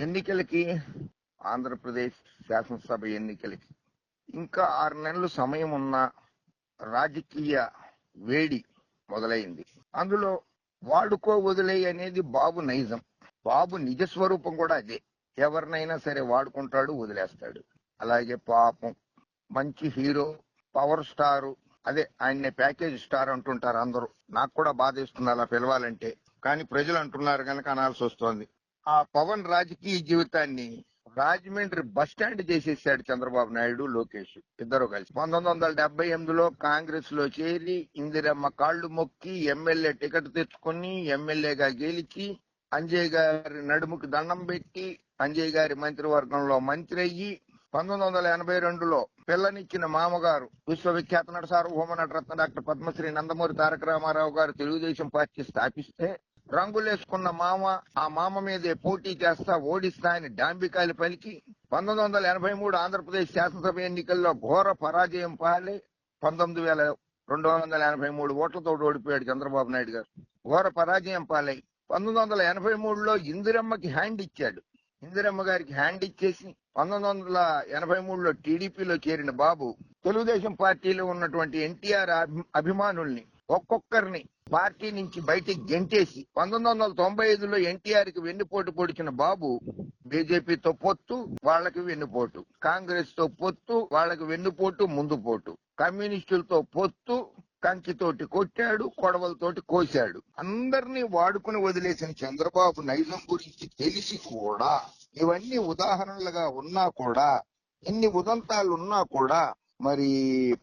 ఎన్నికలకి ఆంధ్రప్రదేశ్ శాసనసభ ఎన్నికలకి ఇంకా ఆరు నెలలు సమయం ఉన్న రాజకీయ వేడి మొదలైంది. అందులో వాడుకో వదిలే అనేది బాబు నైజం. బాబు నిజ స్వరూపం కూడా అదే. ఎవరినైనా సరే వాడుకుంటాడు వదిలేస్తాడు. అలాగే పాపం మంచి హీరో పవర్ స్టార్. అదే ఆయన్ని ప్యాకేజ్ స్టార్ అంటుంటారు అందరూ. నాకు కూడా బాధేస్తుంది అలా పిలవాలంటే. కానీ ప్రజలు అంటున్నారు కనుక అనాల్సి వస్తోంది. ఆ పవన్ రాజకీయ జీవితాన్ని రాజమండ్రి బస్ స్టాండ్ చేసేసాడు చంద్రబాబు నాయుడు లోకేష్ ఇద్దరు కలిసి. పంతొమ్మిది వందల డెబ్బై ఎనిమిదిలో కాంగ్రెస్లో చేరి ఇందిరమ్మ కాళ్ళు మొక్కి ఎమ్మెల్యే టికెట్ తెచ్చుకుని ఎమ్మెల్యేగా గెలిచి అంజయ్ గారి నడుముకి దండం పెట్టి అంజయ్ గారి మంత్రివర్గంలో మంత్రి అయ్యి పంతొమ్మిది వందల ఎనభై రెండులో పిల్లనిచ్చిన మామగారు విశ్వవిఖ్యాత నట సార్వభౌమ నటరత్న డాక్టర్ పద్మశ్రీ నందమూరి తారక రామారావు గారు తెలుగుదేశం పార్టీ స్థాపిస్తే రంగులేసుకున్న మామ ఆ మామ మీదే పోటీ చేస్తా ఓడిస్తా అని డాంబికాయలు పలికి పంతొమ్మిది వందల ఎనభై మూడు ఆంధ్రప్రదేశ్ శాసనసభ ఎన్నికల్లో ఘోర పరాజయం పాలి పంతొమ్మిది వేల రెండు వందల ఎనభై మూడు ఓట్లతో ఓడిపోయాడు చంద్రబాబు నాయుడు గారు. ఘోర పరాజయం పాలై పంతొమ్మిది వందల ఎనభై మూడులో ఇందిరమ్మకి హ్యాండ్ ఇచ్చాడు. ఇందిరమ్మ గారికి హ్యాండ్ ఇచ్చేసి పంతొమ్మిది వందల ఎనభై మూడులో టీడీపీలో చేరిన బాబు తెలుగుదేశం పార్టీలో ఉన్నటువంటి ఎన్టీఆర్ అభిమానుల్ని ఒక్కొక్కరిని పార్టీ నుంచి బయటికి గెంటేసి పంతొమ్మిది వందల తొంభై ఐదులో ఎన్టీఆర్కి వెన్నుపోటు పొడిచిన బాబు బీజేపీతో పొత్తు వాళ్ళకి వెన్నుపోటు. కాంగ్రెస్తో పొత్తు వాళ్ళకి వెన్నుపోటు ముందు పోటు. కమ్యూనిస్టులతో పొత్తు కంకితోటి కొట్టాడు కొడవలతోటి కోశాడు అందరినీ వాడుకుని వదిలేసిన చంద్రబాబు నైజం గురించి తెలిసి కూడా ఇవన్నీ ఉదాహరణలుగా ఉన్నా కూడా ఎన్ని ఉదంతాలు ఉన్నా కూడా మరి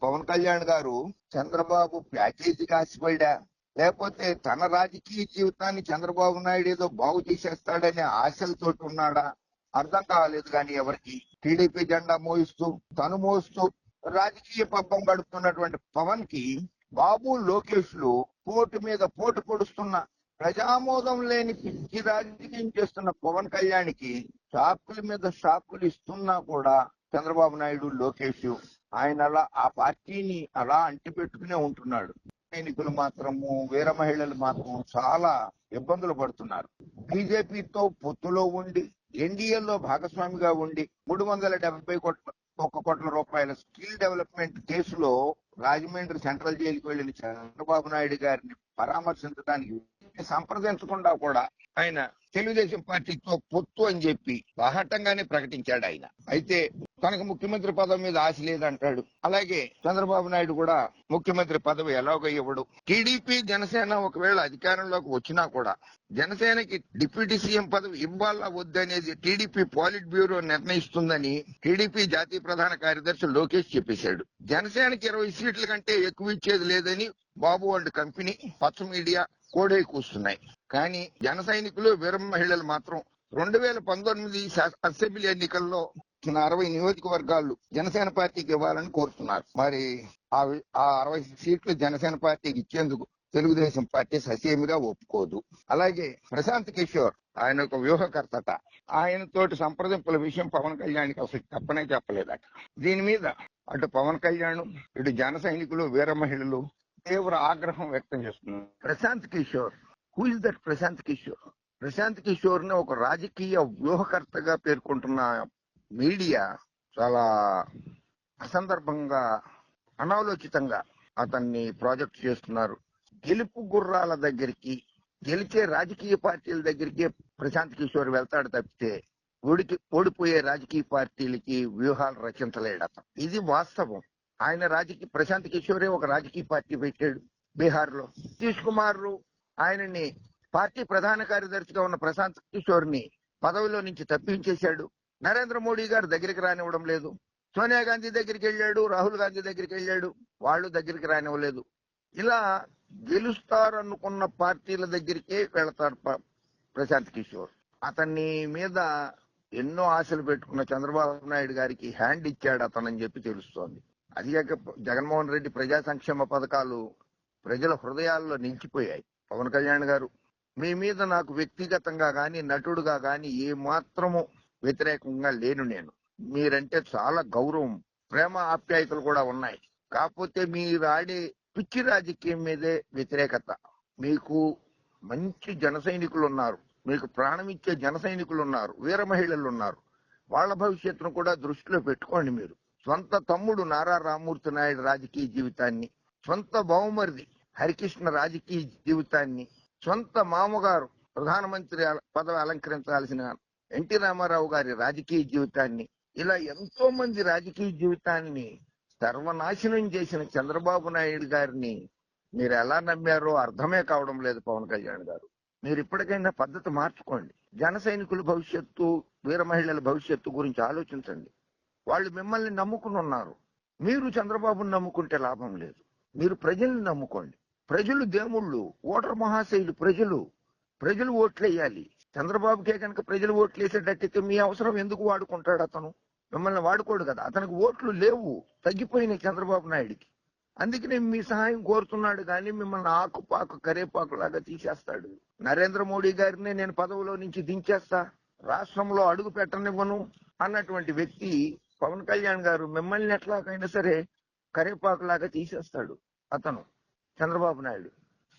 పవన్ కళ్యాణ్ గారు చంద్రబాబు ప్యాకేజీ కాసిపోయా లేకపోతే తన రాజకీయ జీవితాన్ని చంద్రబాబు నాయుడు ఏదో బాగు చేసేస్తాడనే ఆశలతో ఉన్నాడా? అర్థం కాలేదు కానీ ఎవరికి? టీడీపీ జెండా మోయిస్తూ తను మోస్తూ రాజకీయ పబ్బం గడుపుతున్నటువంటి పవన్కి బాబు లోకేష్లు పోటు మీద పోటు పొడుస్తున్న ప్రజామోదం లేని పిచ్చి రాజకీయం చేస్తున్న పవన్ కళ్యాణ్కి షాకుల మీద షాకులు ఇస్తున్నా కూడా చంద్రబాబు నాయుడు లోకేష్ ఆయన అలా ఆ పార్టీని అలా అంటిపెట్టుకునే ఉంటున్నాడు. సైనికులు మాత్రము వీర మహిళలు మాత్రం చాలా ఇబ్బందులు పడుతున్నారు. బీజేపీతో పొత్తులో ఉండి ఎన్డీఏలో భాగస్వామిగా ఉండి మూడు వందల డెబ్బై కోట్ల ఒక కోట్ల రూపాయల స్కిల్ డెవలప్మెంట్ కేసులో రాజమండ్రి సెంట్రల్ జైలుకి వెళ్ళిన చంద్రబాబు నాయుడు గారిని పరామర్శించడానికి సంప్రదించకుండా కూడా ఆయన తెలుగుదేశం పార్టీతో పొత్తు అని చెప్పి బాహటంగానే ప్రకటించాడు ఆయన. అయితే తనకు ముఖ్యమంత్రి పదవి మీద ఆశ లేదంటాడు. అలాగే చంద్రబాబు నాయుడు కూడా ముఖ్యమంత్రి పదవి ఎలాగో ఇవ్వడు టీడీపీ జనసేన ఒకవేళ అధికారంలోకి వచ్చినా కూడా జనసేనకి డిప్యూటీ సీఎం పదవి ఇవ్వాలా వద్దనేది టీడీపీ పాలిట్ బ్యూరో నిర్ణయిస్తుందని టీడీపీ జాతీయ ప్రధాన కార్యదర్శి లోకేష్ చెప్పేశాడు. జనసేనకి ఇరవై సీట్ల కంటే ఎక్కువ ఇచ్చేది లేదని బాబు అండ్ కంపెనీ పచ్చ మీడియా కోడే కూస్తున్నాయి. కానీ జన సైనికులు వీర మహిళలు మాత్రం రెండు వేల పంతొమ్మిది అసెంబ్లీ ఎన్నికల్లో అరవై నియోజకవర్గాలు జనసేన పార్టీకి ఇవ్వాలని కోరుతున్నారు. మరి ఆ ఆ అరవై సీట్లు జనసేన పార్టీకి ఇచ్చేందుకు తెలుగుదేశం పార్టీ ససేమిగా ఒప్పుకోదు. అలాగే ప్రశాంత్ కిషోర్ ఆయన ఒక వ్యూహకర్తట. ఆయనతోటి సంప్రదింపుల విషయం పవన్ కళ్యాణ్కి అసలు చెప్పనే చెప్పలేదట. దీని మీద అటు పవన్ కళ్యాణ్ ఇటు జన సైనికులు వీర మహిళలు తీవ్ర ఆగ్రహం వ్యక్తం చేస్తున్నారు Prashant Kishor. Who is that Prashant Kishor? Prashanth కిషోర్ని ఒక రాజకీయ వ్యూహకర్తగా పేర్కొంటున్న మీడియా చాలా అసందర్భంగా అనాలోచితంగా అతన్ని ప్రాజెక్ట్ చేస్తున్నారు. గెలుపు గుర్రాల దగ్గరికి గెలిచే రాజకీయ పార్టీల దగ్గరికి ప్రశాంత్ కిషోర్ వెళ్తాడు తప్పితే ఓడికి ఓడిపోయే రాజకీయ పార్టీలకి వ్యూహాలు రచించలేడు అతను. ఇది వాస్తవం. ఆయన రాజకీయ ప్రశాంత్ కిషోరే ఒక రాజకీయ పార్టీ పెట్టాడు బీహార్లో నితీష్ కుమార్ ఆయనని పార్టీ ప్రధాన కార్యదర్శిగా ఉన్న ప్రశాంత్ కిషోర్ని పదవిలో నుంచి తప్పించేశాడు. నరేంద్ర మోడీ గారు దగ్గరికి రానివ్వడం లేదు. సోనియా గాంధీ దగ్గరికి వెళ్ళాడు రాహుల్ గాంధీ దగ్గరికి వెళ్ళాడు వాళ్ళు దగ్గరికి రానివ్వలేదు. ఇలా గెలుస్తారనుకున్న పార్టీల దగ్గరికే వెళతారు ప్రశాంత్ కిషోర్. అతన్ని మీద ఎన్నో ఆశలు పెట్టుకున్న చంద్రబాబు నాయుడు గారికి హ్యాండ్ ఇచ్చాడు అతనని చెప్పి తెలుస్తోంది. అది కాక జగన్మోహన్ రెడ్డి ప్రజా సంక్షేమ పథకాలు ప్రజల హృదయాల్లో నిలిచిపోయాయి. పవన్ కళ్యాణ్ గారు మీ మీద నాకు వ్యక్తిగతంగా గాని నటుడుగా గాని ఏ మాత్రము వ్యతిరేకంగా లేను నేను. మీరంటే చాలా గౌరవం ప్రేమ ఆప్యాయతలు కూడా ఉన్నాయి. కాకపోతే మీరు ఆడే పిచ్చి రాజకీయం మీదే వ్యతిరేకత. మీకు మంచి జన సైనికులు ఉన్నారు. మీకు ప్రాణం ఇచ్చే జన సైనికులు ఉన్నారు. వీర మహిళలు ఉన్నారు. వాళ్ళ భవిష్యత్తును కూడా దృష్టిలో పెట్టుకోండి మీరు. సొంత తమ్ముడు నారా రామూర్తి నాయుడు రాజకీయ జీవితాన్ని సొంత బహుమరిది హరికృష్ణ రాజకీయ జీవితాన్ని సొంత మామగారు ప్రధానమంత్రి అల- పదవి అలంకరించాల్సిన ఎన్టీ రామారావు గారి రాజకీయ జీవితాన్ని ఇలా ఎంతో మంది రాజకీయ జీవితాన్ని సర్వనాశనం చేసిన చంద్రబాబు నాయుడు గారిని మీరు ఎలా నమ్మారో అర్థమే కావడం లేదు పవన్ కళ్యాణ్ గారు. మీరు ఇప్పటికైనా పద్ధతి మార్చుకోండి. జన సైనికుల భవిష్యత్తు వీర మహిళల భవిష్యత్తు గురించి ఆలోచించండి. వాళ్ళు మిమ్మల్ని నమ్ముకుని ఉన్నారు మీరు చంద్రబాబును నమ్ముకుంటే లాభం లేదు. మీరు ప్రజల్ని నమ్ముకోండి. ప్రజలు దేవుళ్ళు ఓటర్ మహాశైలు ప్రజలు. ప్రజలు ఓట్లేయాలి. చంద్రబాబుకే కనుక ప్రజలు ఓట్లేసేటట్టయితే మీ అవసరం ఎందుకు వాడుకుంటాడు అతను? మిమ్మల్ని వాడుకోడు కదా. అతనికి ఓట్లు లేవు. తగ్గిపోయినాయి చంద్రబాబు నాయుడికి. అందుకనే మీ సహాయం కోరుతున్నాడు కానీ మిమ్మల్ని ఆకుపాకు కరేపాకు లాగా తీసేస్తాడు. నరేంద్ర మోడీ గారిని నేను పదవిలో నుంచి దించేస్తా. రాష్ట్రంలో అడుగు పెట్టనివ్వను అన్నటువంటి వ్యక్తి పవన్ కళ్యాణ్ గారు మిమ్మల్ని ఎట్లాగైనా సరే కరేపాకులాగా తీసేస్తాడు అతను చంద్రబాబు నాయుడు.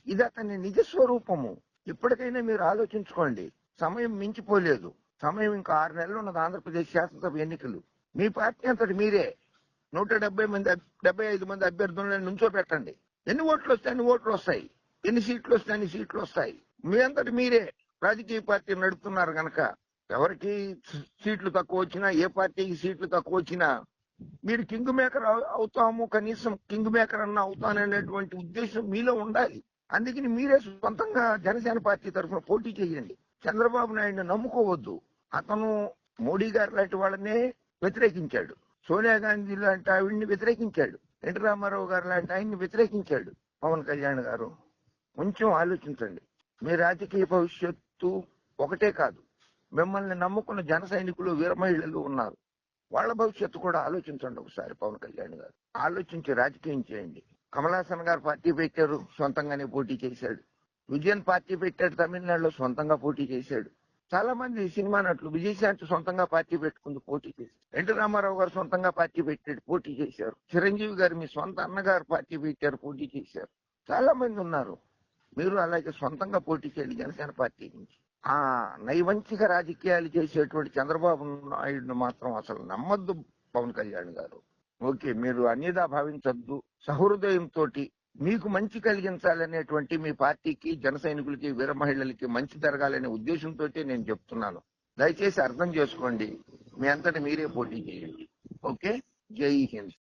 ఇది అతని నిజ స్వరూపము. ఇప్పటికైనా మీరు ఆలోచించుకోండి. సమయం మించిపోలేదు. సమయం ఇంకా ఆరు నెలలు ఉన్నది ఆంధ్రప్రదేశ్ శాసనసభ ఎన్నికలు. మీ పార్టీ అంతటి మీరే. నూట డెబ్బై మంది డెబ్బై ఐదు మంది అభ్యర్థులను నుంచో పెట్టండి ఎన్ని ఓట్లు వస్తే అన్ని ఓట్లు వస్తాయి. ఎన్ని సీట్లు వస్తే అన్ని సీట్లు వస్తాయి. మీ అంతటి మీరే. రాజకీయ పార్టీ నడుపుతున్నారు కనుక ఎవరికి సీట్లు తక్కువ వచ్చినా ఏ పార్టీకి సీట్లు తక్కువ వచ్చినా మీరు కింగ్ మేకర్ అవుతాము కనీసం కింగ్ మేకర్ అన్న అవుతాననేటువంటి ఉద్దేశం మీలో ఉండాలి. అందుకని మీరే సొంతంగా జనసేన పార్టీ తరఫున పోటీ చేయండి. చంద్రబాబు నాయుడు నమ్ముకోవద్దు. అతను మోడీ గారు లాంటి వాళ్ళనే వ్యతిరేకించాడు. సోనియా గాంధీ లాంటి ఆవిడ్ని వ్యతిరేకించాడు. ఎన్టీ రామారావు గారు లాంటి ఆయన్ని వ్యతిరేకించాడు పవన్ కళ్యాణ్ గారు. కొంచెం ఆలోచించండి. మీ రాజకీయ భవిష్యత్తు ఒకటే కాదు. మిమ్మల్ని నమ్ముకున్న జన సైనికులు వీరమహిళలు ఉన్నారు. వాళ్ళ భవిష్యత్తు కూడా ఆలోచించండి ఒకసారి పవన్ కళ్యాణ్ గారు. ఆలోచించి రాజకీయం చేయండి. కమలాసన్ గారు పార్టీ పెట్టారు సొంతంగానే పోటీ చేశాడు. విజయన్ పార్టీ పెట్టాడు తమిళనాడులో సొంతంగా పోటీ చేశాడు. చాలా మంది సినిమా నటులు విజయశాంతి సొంతంగా పార్టీ పెట్టుకుంది పోటీ చేశారు. ఎన్టీ రామారావు గారు సొంతంగా పార్టీ పెట్టాడు పోటీ చేశారు. చిరంజీవి గారు మీ సొంత అన్నగారు పార్టీ పెట్టారు పోటీ చేశారు. చాలా మంది ఉన్నారు. మీరు అలాగే సొంతంగా పోటీ చేయండి జనసేన పార్టీ నుంచి. ఆ నైవంచిక రాజకీయాలు చేసేటువంటి చంద్రబాబు నాయుడును మాత్రం అసలు నమ్మద్దు పవన్ కళ్యాణ్ గారు. ఓకే మీరు అన్యదా భావించద్దు. సహృదయంతో మీకు మంచి కలిగించాలనేటువంటి మీ పార్టీకి జన సైనికులకి వీర మహిళలకి మంచి జరగాలనే ఉద్దేశంతో నేను చెప్తున్నాను. దయచేసి అర్థం చేసుకోండి. మీ అంతటి మీరే పోటీ చేయండి. ఓకే? జై హింద్.